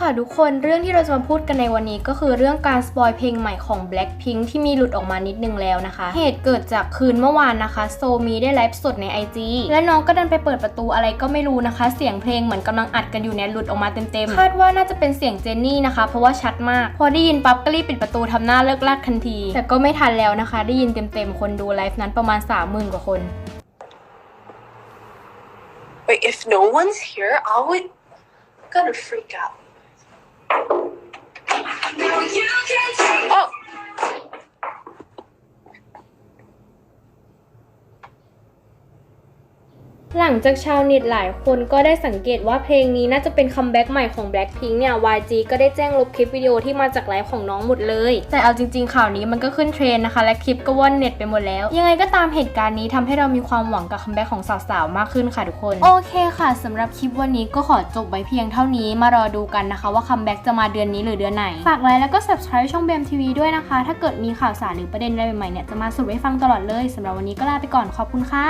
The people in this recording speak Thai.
ค่ะทุกคนเรื่องที่เราจะมาพูดกันในวันนี้ก็คือเรื่องการสปอยเพลงใหม่ของ Blackpink ที่มีหลุดออกมานิดนึงแล้วนะคะ เหตุเกิดจากคืนเมื่อวานนะคะโซมีได้ไลฟ์สดใน IG และน้องก็ดินไปเปิดประตูอะไรก็ไม่รู้นะคะ เสียงเพลงเหมือนกำลังอัดกันอยู่เนี่ยหลุดออกมาเต็มๆคาดว่าน่าจะเป็นเสียงเจนนี่นะคะ เพราะว่าชัดมากพอได้ยินปั๊บก็รีบปิดประตูทำหน้าเลิกลากทันที แต่ก็ไม่ทันแล้วนะคะ ได้ยินเต็มๆคนดูไลฟ์นั้นประมาณ30,000กว่าคน Wait, if no one's here, I would gonna freak out. หลังจากชาวเน็ตหลายคนก็ได้สังเกตว่าเพลงนี้น่าจะเป็นคัมแบ็กใหม่ของ Blackpink เนี่ย YG ก็ได้แจ้งลบคลิปวิดีโอที่มาจากไลฟ์ของน้องหมดเลย แต่เอาจริง ๆ ข่าวนี้มันก็ขึ้นเทรนด์นะคะ และคลิปก็ว่อนเน็ตไปหมดแล้ว ยังไงก็ตามเหตุการณ์นี้ทำให้เรามีความหวังกับคัมแบ็กของสาวๆมากขึ้นค่ะทุกคน โอเคค่ะสำหรับคลิปวันนี้ก็ขอจบไว้เพียงเท่านี้มารอดูกันนะคะ ว่าคัมแบ็กจะมาเดือนนี้หรือเดือนไหนฝากไลค์แล้วก็ subscribe ช่อง BM TV ด้วยนะคะ ถ้าเกิดมีข่าวสารหรือประเด็นอะไรใหม่ๆเนี่ยจะมาสรุปให้ฟังตลอดเลยสำหรับวันนี้ก็ลาไปก่อนขอบคุณค่ะ